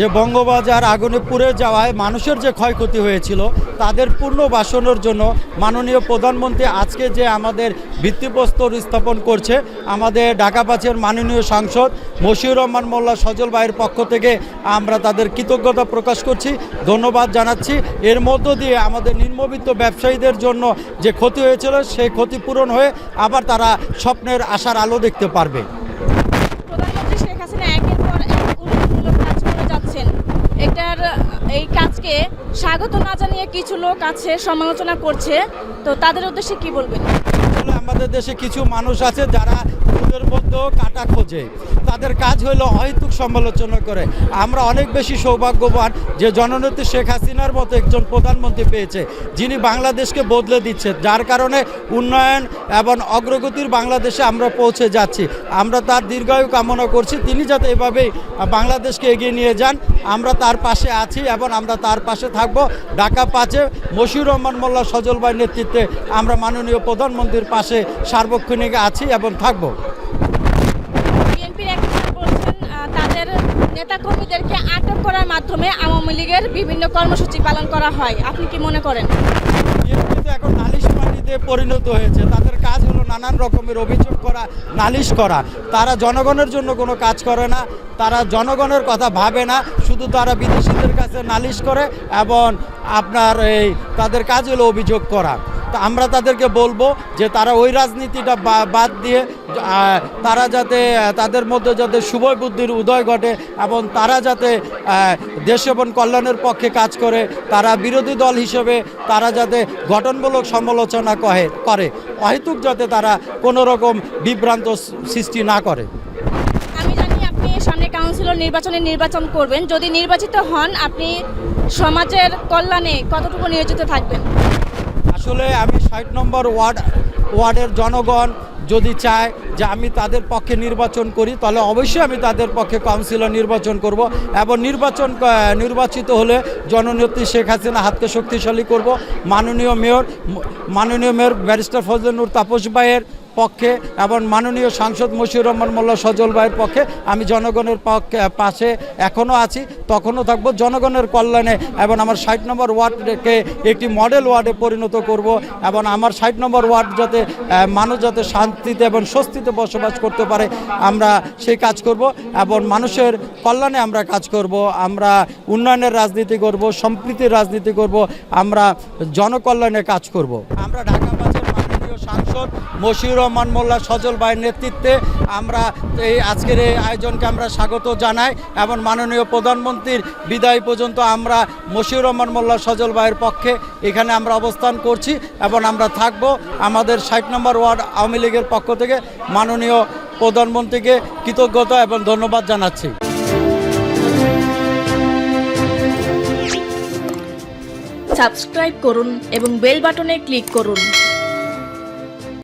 যে বঙ্গবাজার আগুনে পুড়ে যাওয়ায় মানুষের যে ক্ষয়ক্ষতি হয়েছিল, তাদের পুনর্বাসনের জন্য মাননীয় প্রধানমন্ত্রী আজকে যে আমাদের ভিত্তিপ্রস্তর স্থাপন করছে, আমাদের ঢাকা পাঁচের মাননীয় সাংসদ মশিউর রহমান মোল্লা সজল ভাইয়ের পক্ষ থেকে আমরা তাদের কৃতজ্ঞতা প্রকাশ করছি, ধন্যবাদ জানাচ্ছি। এর মধ্য দিয়ে আমাদের নিম্নবিত্ত ব্যবসায়ীদের জন্য যে ক্ষতি হয়েছিল, সেই ক্ষতিপূরণ হয়ে আবার তারা স্বপ্নের আশার আলো দেখতে পারবে প্রধানমন্ত্রী শেখ হাসিনা একের পর এক উন্নয়নমূলক কাজ করে যাচ্ছেন এটার কাজকে স্বাগত না জানিয়ে কিছু লোক আছে, সমালোচনা করছে। তো তাদের উদ্দেশ্যে কি বলবেন? আমাদের দেশে কিছু মানুষ আছে যারা কাটা খোঁজে। তাদের কাজ হলো অহেতুক সমালোচনা করে। আমরা অনেক বেশি সৌভাগ্যবান যে জননেত্রী শেখ হাসিনার মতো একজন প্রধানমন্ত্রী পেয়েছে, যিনি বাংলাদেশকে বদলে দিচ্ছে, যার কারণে উন্নয়ন এবং অগ্রগতির বাংলাদেশে আমরা পৌঁছে যাচ্ছি। আমরা তার দীর্ঘায়ু কামনা করছি, তিনি যাতে এভাবেই বাংলাদেশকে এগিয়ে নিয়ে যান। আমরা তার পাশে আছি এবং আমরা তার পাশে থাকব। ঢাকা পাঁচে মশিউর রহমান মোল্লা সজল নেতৃত্বে আমরা মাননীয় প্রধানমন্ত্রীর পাশে সার্বক্ষণিক আছি এবং থাকব। নেতাকর্মীদেরকে আটক করার মাধ্যমে আওয়ামী লীগের বিভিন্ন কর্মসূচি পালন করা হয়। আপনি কি মনে করেন? এখন নালিশ পার্টিতে পরিণত হয়েছে। তাদের কাজ হলো নানান রকমের অভিযোগ করা, নালিশ করা। তারা জনগণের জন্য কোনো কাজ করে না। তারা জনগণের কথা ভাবে না। শুধু তারা বিদেশিদের কাছে নালিশ করে এবং আপনার এই তাদের কাজ হলো অভিযোগ করা। তা আমরা তাদেরকে বলব যে তারা ওই রাজনীতিটা বাদ দিয়ে তারা যাতে, তাদের মধ্যে যাতে শুভ বুদ্ধির উদয় ঘটে এবং তারা যাতে দেশ এবং কল্যাণের পক্ষে কাজ করে, তারা বিরোধী দল হিসেবে তারা যাতে গঠনমূলক সমালোচনা কহে, করে। অহেতুক যাতে তারা কোনো রকম বিভ্রান্ত সৃষ্টি না করে। কাউন্সিলর নির্বাচনে নির্বাচন করবেন। যদি নির্বাচিত হন, আপনি সমাজের কল্যাণে কতটুকু নিয়োজিত থাকবেন? আসলে আমি ষাট নম্বর ওয়ার্ড ওয়ার্ডের জনগণ যদি চায় যে আমি তাদের পক্ষে নির্বাচন করি, তাহলে অবশ্যই আমি তাদের পক্ষে কাউন্সিলর নির্বাচন করব এবং নির্বাচন নির্বাচিত হলে জননেত্রী শেখ হাসিনা হাতকে শক্তিশালী করব। মাননীয় মেয়র মাননীয় মেয়র ব্যারিস্টার ফজলনুর তাপস ভাইয়ের পক্ষে এবং মাননীয় সাংসদ মশিউর রহমান মোল্লা সজল ভাইয়ের পক্ষে আমি জনগণের পক্ষে পাশে এখনও আছি, তখনও থাকব জনগণের কল্যাণে এবং আমার ষাট নম্বর ওয়ার্ডকে একটি মডেল ওয়ার্ডে পরিণত করব এবং আমার ষাট নম্বর ওয়ার্ড যাতে মানুষ যাতে শান্তিতে এবং স্বস্তিতে বসবাস করতে পারে, আমরা সেই কাজ করব এবং মানুষের কল্যাণে আমরা কাজ করব, আমরা উন্নয়নের রাজনীতি করব, সম্প্রীতির রাজনীতি করব, আমরা জনকল্যাণে কাজ করব। আমরা ঢাকা বাসের মাননীয় সাংসদ মশিউর রহমান মোল্লা সজল ভাইয়ের নেতৃত্বে আমরা এই আজকের এই আয়োজনকে আমরা স্বাগত জানাই এবং মাননীয় প্রধানমন্ত্রীর বিদায় পর্যন্ত আমরা মশিউর রহমান মোল্লা সজল ভাইয়ের পক্ষে এখানে আমরা অবস্থান করছি এবং আমরা থাকব আমাদের ষাট নম্বর ওয়ার্ড আওয়ামী লীগের পক্ষ থেকে মাননীয় প্রধানমন্ত্রীকে কৃতজ্ঞতা এবং ধন্যবাদ জানাচ্ছি। সাবস্ক্রাইব করুন এবং বেল বাটনে ক্লিক করুন।